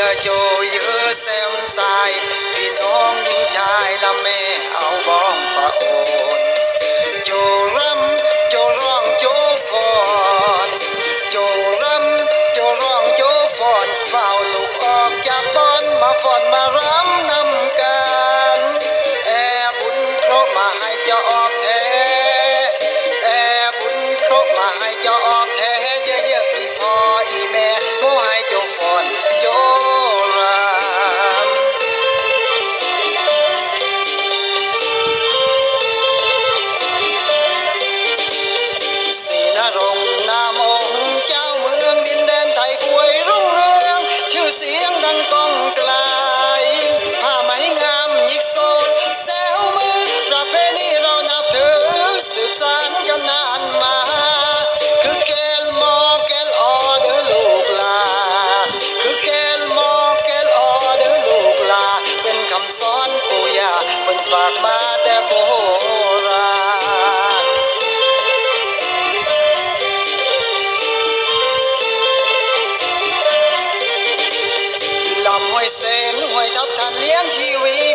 ละโจเยอะแซมสายพี่น้องยิงชายละแม่เอาบ้องปะโอนโจรำโจร้องโจฟอนโจรำโจร้องโจฟอนเฝ้าลูกออกจากบอนมาฟอนมารำนำกันแอบุญเพราะมาให้เจ้าออกแท้แำสอนปู่ย่าเพิ่นฝากมาแต่โบราณลำห้อยเส้นห้อยทับทันเลี้ยงชีวิต